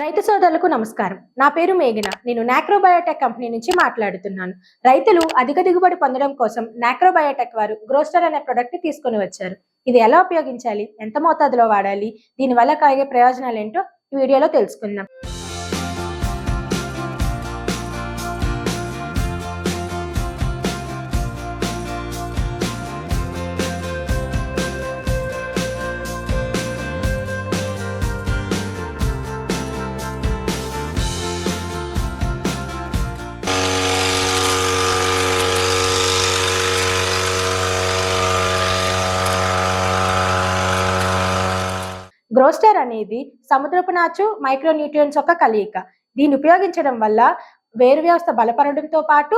రైతు సోదరులకు నమస్కారం. నా పేరు మేఘన. నేను నాక్రోబయోటెక్ కంపెనీ నుంచి మాట్లాడుతున్నాను. రైతులు అధిక దిగుబడి పొందడం కోసం నాక్రోబయోటెక్ వారు గ్రోస్టర్ అనే ప్రొడక్ట్ తీసుకొని వచ్చారు. ఇది ఎలా ఉపయోగించాలి? ఎంత మోతాదులో వాడాలి? దీని వల్ల కలిగే ప్రయోజనాలు ఏంటో ఈ వీడియోలో తెలుసుకుందాం. గ్రోస్టర్ అనేది సముద్రపు నాచు మైక్రో న్యూట్రియన్స్ యొక్క కలయిక. దీన్ని ఉపయోగించడం వల్ల వేరు వ్యవస్థ బలపడడంతో పాటు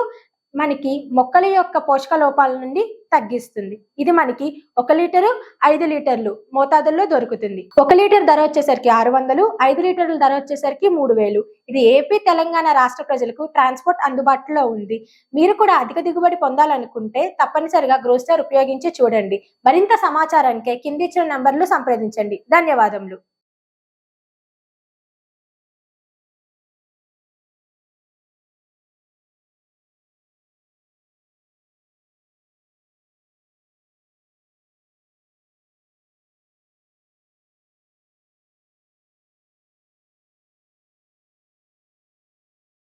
మనకి మొక్కల యొక్క పోషక లోపాల నుండి తగ్గిస్తుంది. ఇది మనకి ఒక లీటరు ఐదు లీటర్లు మోతాదుల్లో దొరుకుతుంది. ఒక లీటర్ ధర వచ్చేసరికి ఆరు వందలు ఐదు లీటర్ల ధర వచ్చేసరికి మూడు వేలు. ఇది ఏపీ తెలంగాణ రాష్ట్ర ప్రజలకు ట్రాన్స్పోర్ట్ అందుబాటులో ఉంది. మీరు కూడా అధిక దిగుబడి పొందాలనుకుంటే తప్పనిసరిగా గ్రోస్టర్ ఉపయోగించి చూడండి. మరింత సమాచారానికి కింది ఇచ్చిన నంబర్లు సంప్రదించండి. ధన్యవాదములు.